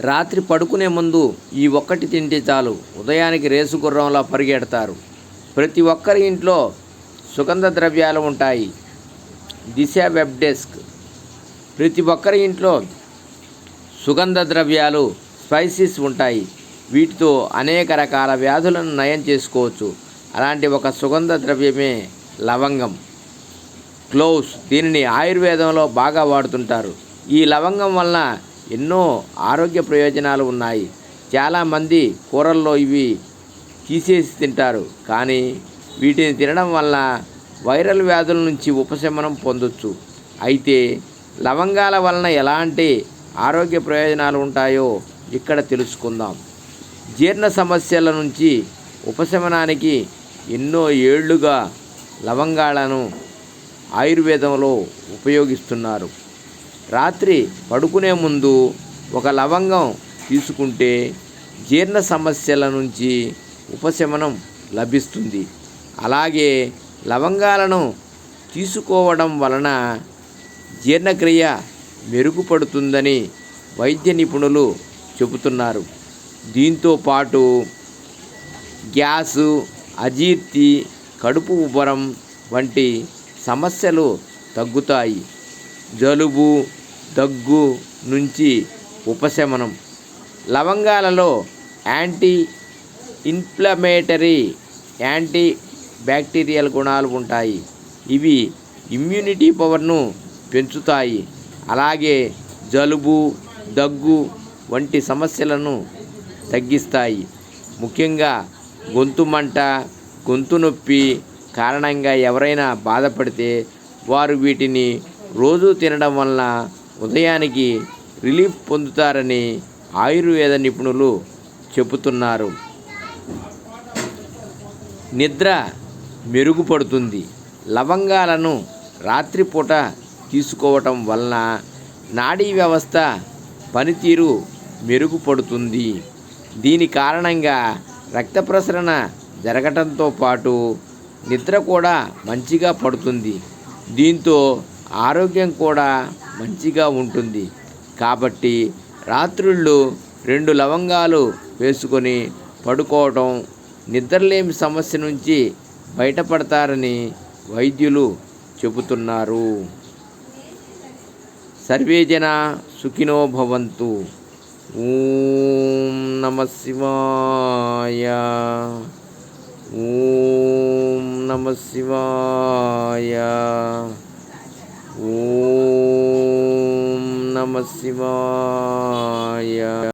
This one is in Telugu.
రాత్రి పడుకునే ముందు ఈ ఒక్కటి తింటే చాలు. ఉదయానికి రేసు గుర్రంలా పరిగెడతారు. ప్రతి ఒక్కరి ఇంట్లో సుగంధ ద్రవ్యాలు ఉంటాయి. Disha web desk. ప్రతి ఒక్కరి ఇంట్లో సుగంధ ద్రవ్యాలు స్పైసీస్ ఉంటాయి. వీటితో అనేక రకాల వ్యాధులను నయం చేసుకోవచ్చు. అలాంటి ఒక సుగంధ ద్రవ్యమే లవంగం. క్లోవ్స్ దీనిని ఆయుర్వేదంలో బాగా వాడుతుంటారు. ఈ లవంగం వలన ఎన్నో ఆరోగ్య ప్రయోజనాలు ఉన్నాయి. చాలామంది కూరల్లో ఇవి తీసేసి తింటారు. కానీ వీటిని తినడం వల్ల వైరల్ వ్యాధుల నుంచి ఉపశమనం పొందొచ్చు. అయితే లవంగాల వలన ఎలాంటి ఆరోగ్య ప్రయోజనాలు ఉంటాయో ఇక్కడ తెలుసుకుందాం. జీర్ణ సమస్యల నుంచి ఉపశమనానికి ఎన్నో ఏళ్ళుగా లవంగాలను ఆయుర్వేదంలో ఉపయోగిస్తున్నారు. రాత్రి పడుకునే ముందు ఒక లవంగం తీసుకుంటే జీర్ణ సమస్యల నుంచి ఉపశమనం లభిస్తుంది. అలాగే లవంగాలను తీసుకోవడం వలన జీర్ణక్రియ మెరుగుపడుతుందని వైద్య నిపుణులు చెబుతున్నారు. దీంతో పాటు గ్యాసు అజీర్తి కడుపు ఉబ్బరం వంటి సమస్యలు తగ్గుతాయి. జలుబు దగ్గు నుంచి ఉపశమనం. లవంగాలలో యాంటీ ఇన్ఫ్లమేటరీ యాంటీ బ్యాక్టీరియల్ గుణాలు ఉంటాయి. ఇవి ఇమ్యూనిటీ పవర్ను పెంచుతాయి. అలాగే జలుబు దగ్గు వంటి సమస్యలను తగ్గిస్తాయి. ముఖ్యంగా గొంతు మంట గొంతు నొప్పి కారణంగా ఎవరైనా బాధపడితే వారు వీటిని రోజు తినడం వలన ఉదయానికి రిలీఫ్ పొందుతారని ఆయుర్వేద నిపుణులు చెబుతున్నారు. నిద్ర మెరుగుపడుతుంది. లవంగాలను రాత్రిపూట తీసుకోవటం వలన నాడీ వ్యవస్థ పనితీరు మెరుగుపడుతుంది. దీని కారణంగా రక్త ప్రసరణ జరగటంతో పాటు నిద్ర కూడా మంచిగా పడుతుంది. దీంతో ఆరోగ్యం కూడా మంచిగా ఉంటుంది. కాబట్టి రాత్రుళ్ళు రెండు లవంగాలు వేసుకొని పడుకోవటం నిద్రలేమి సమస్య నుంచి బయటపడతారని వైద్యులు చెబుతున్నారు. సర్వేజన సుఖినో భవంతు. ఓం నమ శివాయ. ఓం నమ శివాయ. ఓం నమ శివాయ